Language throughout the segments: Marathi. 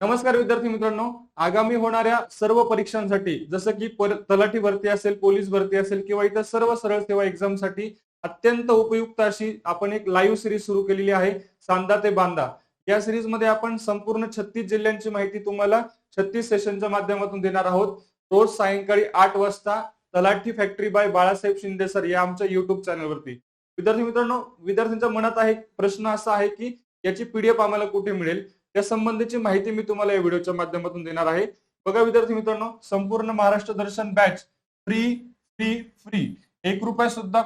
नमस्कार विद्यार्थी मित्रांनो. आगामी होणाऱ्या सर्व परीक्षांसाठी जसं की तलाठी भरती असेल पोलीस भरती असेल किंवा इतर सर्व सरळ सेवा एक्झामसाठी अत्यंत उपयुक्त अशी आपण एक लाईव्ह सिरीज सुरू केलेली आहे सांदा ते बांदा. या सिरीजमध्ये आपण संपूर्ण छत्तीस जिल्ह्यांची माहिती तुम्हाला छत्तीस सेशनच्या माध्यमातून देणार आहोत. रोज सायंकाळी आठ वाजता Talathi factory by Balasaheb Shinde sir या आमच्या युट्यूब चॅनलवरती विद्यार्थी मित्रांनो विद्यार्थ्यांच्या मनात आहे प्रश्न असा आहे की याची पीडीएफ आम्हाला कुठे मिळेल? त्या संबंधीची माहिती मी तुम्हाला या व्हिडिओच्या माध्यमातून देणार आहे. बघा विद्यार्थी मित्रांनो संपूर्ण Maharashtra Darshan batch free free free एक रुपया सुद्धा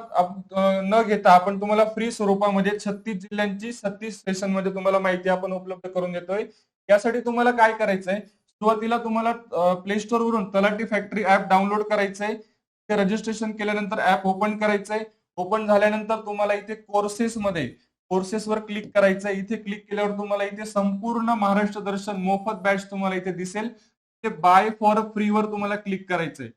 न घेता आपण तुम्हाला फ्री स्वरूपामध्ये छत्तीस जिल्ह्यांची छत्तीस सेशनमध्ये तुम्हाला माहिती आपण उपलब्ध करून देतोय. यासाठी तुम्हाला काय करायचंय? सुरुवातीला तुम्हाला प्ले स्टोर वरून तलाठी फॅक्टरी ऍप डाउनलोड करायचंय. ते रजिस्ट्रेशन केल्यानंतर ऍप ओपन करायचंय. ओपन झाल्यानंतर तुम्हाला इथे कोर्सेस मध्ये कोर्सेसवर क्लिक करायचं इथे क्लिक केल्यावर तुम्हाला इथे संपूर्ण महाराष्ट्र दर्शन मोफत बॅच तुम्हाला इथे दिसेल. ते बाय फॉर फ्री वर तुम्हाला क्लिक करायचंय.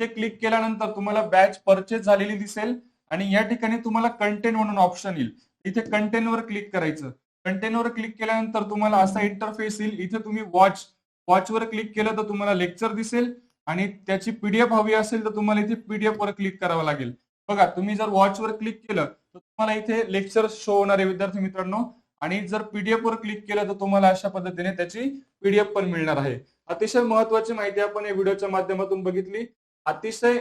ते क्लिक केल्यानंतर तुम्हाला बॅच परचेस झालेली दिसेल आणि या ठिकाणी तुम्हाला कंटेंट म्हणून ऑप्शन येईल. इथे कंटेंट वर क्लिक करायचं. कंटेंट वर क्लिक केल्यानंतर तुम्हाला असा इंटरफेस येईल. इथे तुम्ही वॉच वॉच वर क्लिक केलं तर तुम्हाला लेक्चर दिसेल आणि त्याची पीडीएफ हवी असेल तर तुम्हाला इथे पीडीएफ वर क्लिक करावं लागेल. बघा तुम्ही जर वॉच वर क्लिक केलं तर तुम्हाला इथे लेक्चर शो होणार आहे विद्यार्थी मित्रांनो. आणि जर पीडीएफ वर क्लिक केलं तर तुम्हाला अशा पद्धतीने त्याची पीडीएफ पण मिळणार आहे. अतिशय महत्वाची माहिती आपण या व्हिडिओच्या माध्यमातून बघितली. अतिशय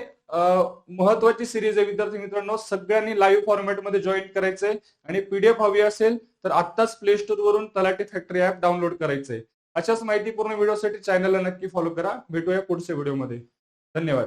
महत्वाची सिरीज आहे विद्यार्थी मित्रांनो. सगळ्यांनी लाईव्ह फॉर्मॅटमध्ये जॉईन करायचंय. आणि पीडीएफ हवी असेल तर आत्ताच प्ले स्टोर वरून तलाठी फॅक्टरी ऍप डाउनलोड करायचंय. अशाच माहितीपूर्ण व्हिडिओसाठी चॅनलला नक्की फॉलो करा. भेटूया पुढच्या व्हिडिओमध्ये धन्यवाद.